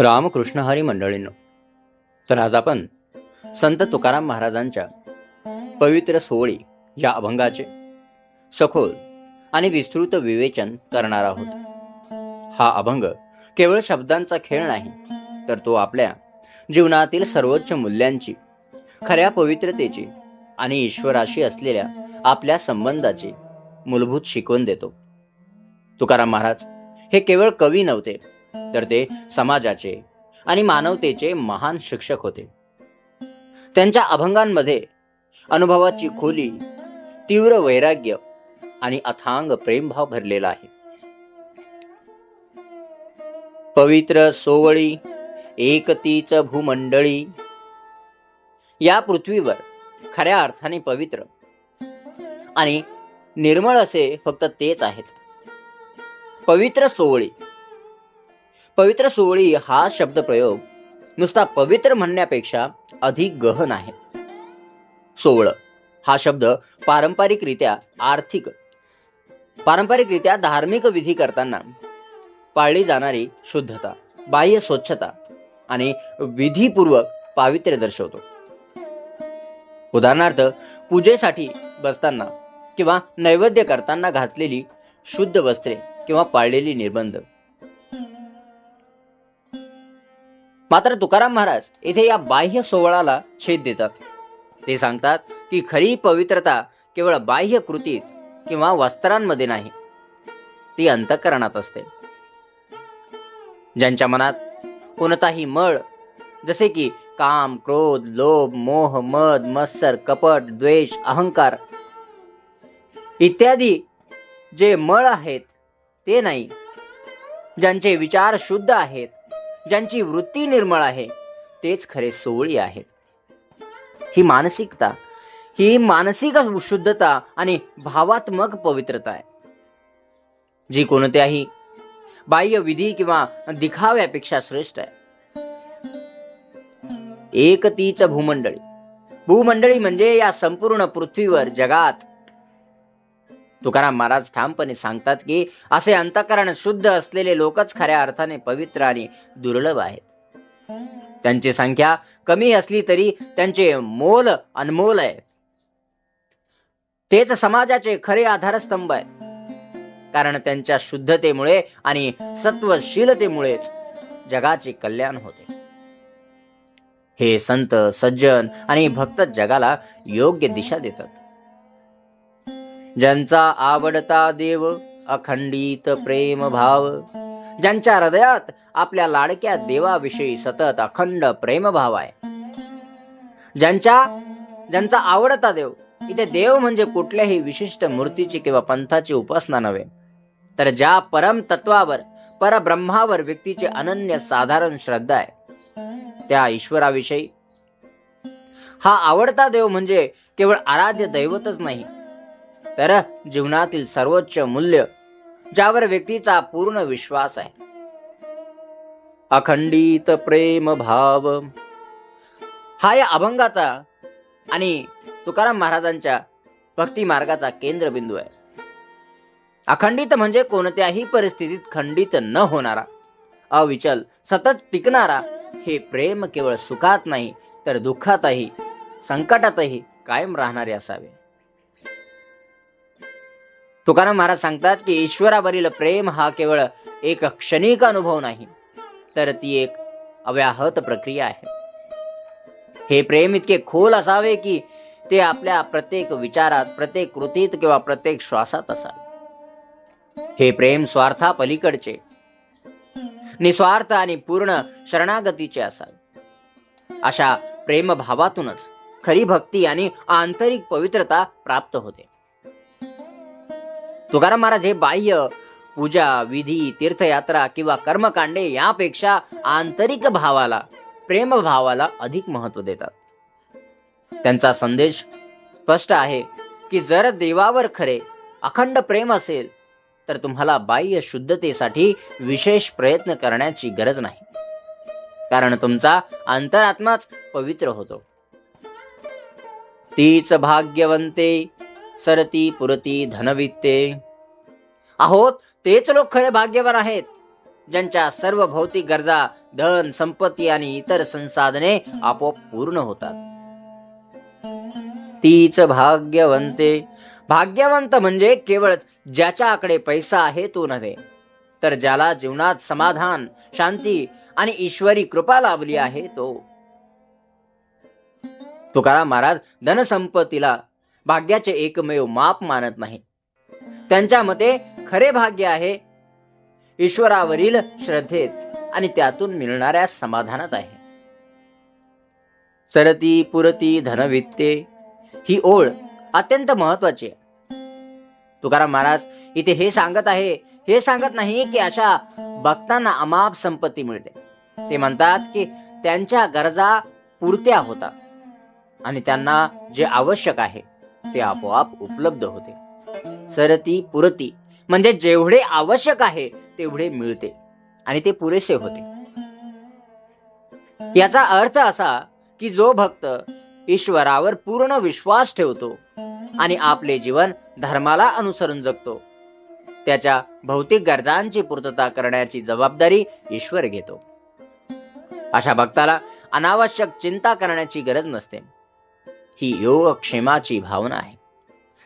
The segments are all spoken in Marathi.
रामकृष्ण हरी मंडळींनो तर आज आपण संत तुकाराम महाराजांच्या पवित्र सोहळी या अभंगाचे सखोल आणि विस्तृत विवेचन करणार आहोत. हा अभंग केवळ शब्दांचा खेळ नाही तर तो आपल्या जीवनातील सर्वोच्च मूल्यांची खऱ्या पवित्रतेची आणि ईश्वराशी असलेल्या आपल्या संबंधाची मूलभूत शिकवण देतो. तुकाराम महाराज हे केवळ कवी नव्हते तर ते समाजाचे आणि मानवतेचे महान शिक्षक होते. त्यांच्या अभंगांमध्ये अनुभवाची खोली तीव्र वैराग्य आणि अथांग प्रेमभाव भरलेला आहे. पवित्र सोवळी एकतीच भूमंडळी या पृथ्वीवर खऱ्या अर्थाने पवित्र आणि निर्मळ असे फक्त तेच आहेत. पवित्र सोवळी पवित्र सोहळी हा शब्दप्रयोग नुसता पवित्र म्हणण्यापेक्षा अधिक गहन आहे. सोवळ हा शब्द पारंपरिकरित्या आर्थिक पारंपरिकरित्या धार्मिक विधी करताना पाळली जाणारी शुद्धता बाह्य स्वच्छता आणि विधीपूर्वक पावित्र्य दर्शवतो. उदाहरणार्थ पूजेसाठी बसताना किंवा नैवेद्य करताना घातलेली शुद्ध वस्त्रे किंवा पाळलेली निर्बंध मात्र तुकाराम महाराज इथे या बाह्य सोहळाला छेद देतात. ते सांगतात की खरी पवित्रता केवळ बाह्य कृतीत किंवा वस्त्रांमध्ये नाही ती अंतकरणात असते. ज्यांच्या मनात कोणताही मळ जसे की काम क्रोध लोभ मोह मद मत्सर कपट द्वेष अहंकार इत्यादी जे मळ आहेत ते नाही. ज्यांचे विचार शुद्ध आहेत ज्यांची वृत्ती निर्मळ आहे तेच खरे सोवळी आहेत. ही मानसिकता ही मानसिक शुद्धता आणि भावात्मक पवित्रता आहे. जी कोणत्याही बाह्य विधी किंवा दिखाव्यापेक्षा श्रेष्ठ आहे. एकतीच भूमंडळी. भूमंडळी म्हणजे या संपूर्ण पृथ्वीवर जगात तुकाराम महाराज ठामपणे सांगतात की असे अंतकरण शुद्ध असलेले लोकच खऱ्या अर्थाने पवित्र आणि दुर्लभ आहेत. त्यांची संख्या कमी असली तरी त्यांचे मोल अनमोल आहे. तेच समाजाचे खरे आधारस्तंभ आहे. कारण त्यांच्या शुद्धतेमुळे आणि सत्वशीलतेमुळेच जगाचे कल्याण होते. हे संत सज्जन आणि भक्त जगाला योग्य दिशा देतात. ज्यांचा आवडता देव अखंडित प्रेम भाव. ज्यांच्या हृदयात आपल्या लाडक्या देवाविषयी सतत अखंड प्रेमभाव आहे. ज्यांच्या ज्यांचा आवडता देव इथे देव म्हणजे कुठल्याही विशिष्ट मूर्तीची किंवा पंथाची उपासना नव्हे. तर ज्या परम तत्वावर परब्रह्मावर व्यक्तीची अनन्य साधारण श्रद्धा आहे त्या ईश्वराविषयी. हा आवडता देव म्हणजे केवळ आराध्य दैवतच नाही तर जीवनातील सर्वोच्च मूल्य ज्यावर व्यक्तीचा पूर्ण विश्वास आहे. अखंडित प्रेम भाव. हा या अभंगाचा आणि तुकाराम महाराजांच्या भक्ती मार्गाचा केंद्रबिंदू आहे. अखंडित म्हणजे कोणत्याही परिस्थितीत खंडित न होणारा अविचल सतत टिकणारा हे प्रेम केवळ सुखात नाही तर दुःखातही संकटातही कायम राहणारे असावे. तुकाराम महाराज सांगतात की ईश्वरावरील प्रेम हा केवळ एक क्षणिक अनुभव नाही तर ती एक अव्याहत प्रक्रिया आहे. हे प्रेम इतके खोल असावे की ते आपल्या प्रत्येक विचारात प्रत्येक कृतीत किंवा प्रत्येक श्वासात असावे. हे प्रेम स्वार्था पलीकडचे निस्वार्थ आणि पूर्ण शरणागतीचे असावे. अशा प्रेमभावातूनच खरी भक्ती आणि आंतरिक पवित्रता प्राप्त होते. तुकाराम महाराज हे बाह्य पूजा विधी तीर्थयात्रा किंवा कर्मकांडे यापेक्षा आंतरिक भावाला प्रेम भावाला अधिक महत्त्व देतात. त्यांचा संदेश स्पष्ट आहे की जर देवावर खरे अखंड प्रेम असेल तर तुम्हाला बाह्य शुद्धतेसाठी विशेष प्रयत्न करण्याची गरज नाही. कारण तुमचा अंतरात्माच पवित्र होतो. तीच भाग्यवंते सरती पुरती धनवित्ते. आहोत तेच लोक खरे भाग्यवान आहेत. ज्यांच्या सर्व भौतिक गरजा धन संपत्ती आणि इतर संसाधने आपोआप पूर्ण होतात. तीच भाग्यवंते. भाग्यवंत म्हणजे केवळ ज्याच्याकडे पैसा आहे तो नव्हे तर ज्याला जीवनात समाधान शांती आणि ईश्वरी कृपा लाभली आहे तो. तुकाराम महाराज धनसंपत्तीला भाग्याचे एकमेव माप मानत नाही. त्यांच्या मते खरे भाग्य आहे. ईश्वरावरील श्रद्धेत आणि त्यातून मिळणाऱ्या समाधानात आहे. सरती पुरती धनवित्ते ही ओळ अत्यंत महत्वाची आहे. तुकाराम महाराज इथे हे सांगत आहे हे सांगत नाही की अशा भक्तांना अमाप संपत्ती मिळते. ते म्हणतात की त्यांच्या गरजा पुरत्या होतात आणि त्यांना जे आवश्यक आहे ते आपोआप उपलब्ध होते. सरती पुरती म्हणजे जेवढे आवश्यक आहे तेवढे मिळते आणि ते पुरेसे होते. याचा अर्थ असा की जो भक्त ईश्वरावर पूर्ण विश्वास ठेवतो आणि आपले जीवन धर्माला अनुसरून जगतो त्याच्या भौतिक गरजांची पूर्तता करण्याची जबाबदारी ईश्वर घेतो. अशा भक्ताला अनावश्यक चिंता करण्याची गरज नसते. ही योगक्षेमाची भावना आहे.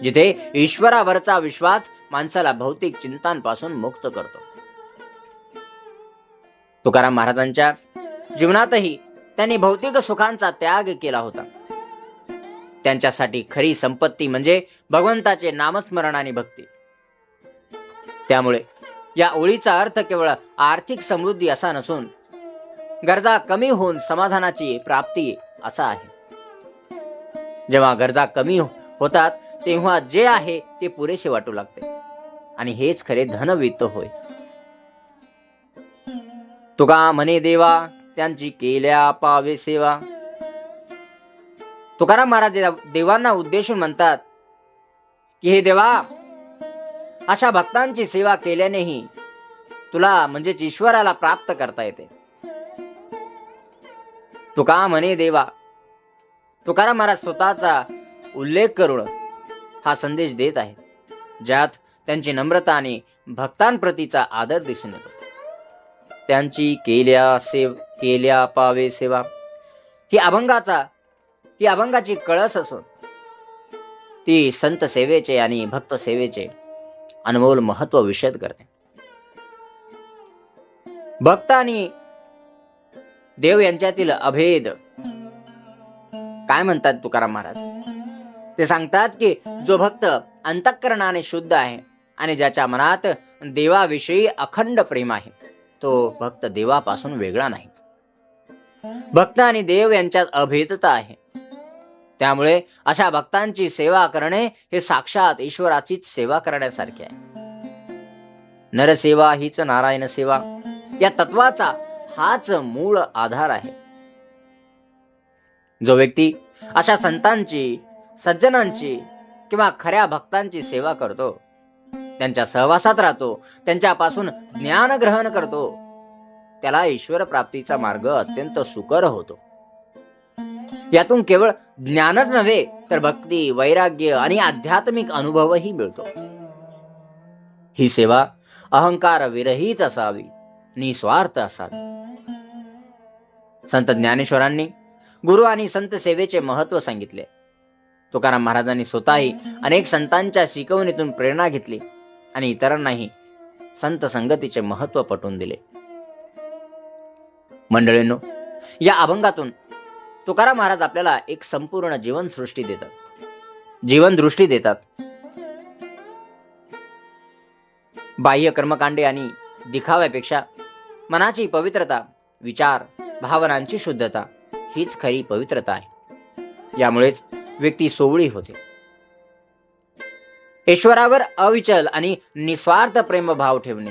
जिथे ईश्वरावरचा विश्वास माणसाला भौतिक चिंतांपासून मुक्त करतो. तुकाराम महाराजांच्या जीवनातही त्यांनी भौतिक सुखांचा त्याग केला होता. त्यांच्यासाठी खरी संपत्ती म्हणजे भगवंताचे नामस्मरण आणि भक्ती. त्यामुळे या ओळीचा अर्थ केवळ आर्थिक समृद्धी असा नसून गरजा कमी होऊन समाधानाची प्राप्ती असा आहे. जेव्हा गरजा कमी होतात तेव्हा जे आहे ते पुरेसे वाटू लागते. आणि हेच खरे धनवित्त होय. तुका म्हणे देवा त्यांची केल्या पावे सेवा. तुकाराम महाराज देवांना उद्देशून म्हणतात की हे देवा अशा भक्तांची सेवा केल्यानेही तुला म्हणजेच ईश्वराला प्राप्त करता येते. तुका म्हणे देवा तुकाराम महाराज स्वतःचा उल्लेख करून हा संदेश देत आहेत ज्यात त्यांची नम्रता आणि भक्तांप्रतीचा आदर दिसून येतो. त्यांची केल्या सेव केल्या पावे सेवा. ही अभंगाचा ही अभंगाची कळस असून ती संत सेवेचे आणि भक्त सेवेचे अनमोल महत्त्व विषद करते. भक्त आणि देव यांच्यातील अभेद काय म्हणतात तुकाराम महाराज? ते सांगतात की जो भक्त अंतःकरणाने शुद्ध आहे आणि ज्याच्या मनात देवाविषयी अखंड प्रेम आहे तो भक्त देवापासून वेगळा नाही. भक्त आणि देव यांच्यात अभेदता आहे. त्यामुळे अशा भक्तांची सेवा करणे हे साक्षात ईश्वराचीच सेवा करण्यासारखे आहे. नरसेवा हीच नारायण सेवा. या तत्वाचा हाच मूळ आधार आहे. जो व्यक्ती अशा संतांची सज्जनांची किंवा खऱ्या भक्तांची सेवा करतो त्यांच्या सहवासात राहतो त्यांच्यापासून ज्ञान ग्रहण करतो त्याला ईश्वर प्राप्तीचा मार्ग अत्यंत सुकर होतो. यातून केवळ ज्ञानच नव्हे तर भक्ती वैराग्य आणि आध्यात्मिक अनुभवही मिळतो. ही सेवा अहंकार विरहित असावी निस्वार्थ असावी. संत ज्ञानेश्वरांनी गुरु आणि संत सेवेचे महत्त्व सांगितले. तुकाराम महाराजांनी स्वतःही अनेक संतांच्या शिकवणीतून प्रेरणा घेतली आणि इतरांनाही संत संगतीचे महत्त्व पटवून दिले. मंडळींनो या अभंगातून तुकाराम महाराज आपल्याला एक संपूर्ण जीवनसृष्टी देतात. जीवन दृष्टी देतात. बाह्य कर्मकांडे आणि दिखाव्यापेक्षा मनाची पवित्रता विचार भावनांची शुद्धता हीच खरी पवित्रता आहे. यामुळेच व्यक्ती सोवळी होते. ईश्वरावर अविचल आणि निस्वार्थ प्रेमभाव ठेवणे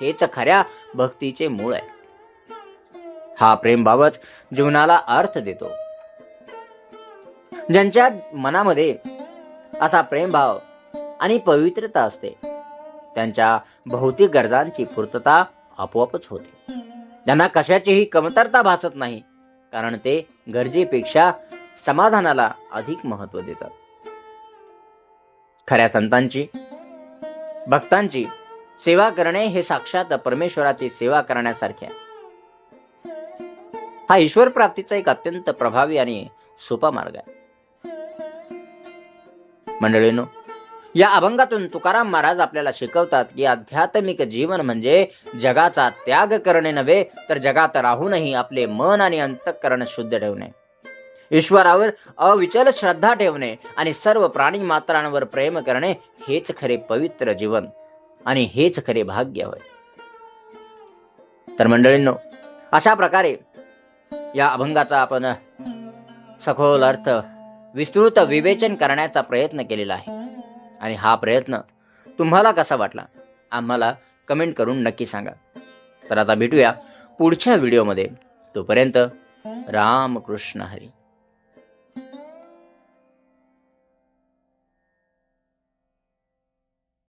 हेच खऱ्या भक्तीचे मूळ आहे. हा प्रेमभावच जीवनाला अर्थ देतो. ज्यांच्या मनामध्ये असा प्रेमभाव आणि पवित्रता असते त्यांच्या भौतिक गरजांची पूर्तता आपोआपच होते. त्यांना कशाचीही कमतरता भासत नाही कारण ते गरजेपेक्षा समाधानाला अधिक महत्त्व देतात. खऱ्या संतांची भक्तांची सेवा करणे हे साक्षात परमेश्वराची सेवा करण्यासारखे हा ईश्वर प्राप्तीचा एक अत्यंत प्रभावी आणि सोपा मार्ग आहे. मंडळींनो या अभंगातून तुकाराम महाराज आपल्याला शिकवतात की आध्यात्मिक जीवन म्हणजे जगाचा त्याग करणे नव्हे तर जगात राहूनही आपले मन आणि अंतःकरण शुद्ध ठेवणे. ईश्वरावर अविचल श्रद्धा ठेवणे आणि सर्व प्राणी मात्रांवर प्रेम करणे हेच खरे पवित्र जीवन आणि हेच खरे भाग्य होय. तर मंडळींनो अशा प्रकारे या अभंगाचा आपण सखोल अर्थ विस्तृत विवेचन करण्याचा प्रयत्न केलेला आहे. आणि हा प्रयत्न तुम्हाला कसा वाटला आम्हाला कमेंट करून नक्की सांगा. तर आता भेटूया पुढच्या व्हिडिओमध्ये. तोपर्यंत रामकृष्ण हरी.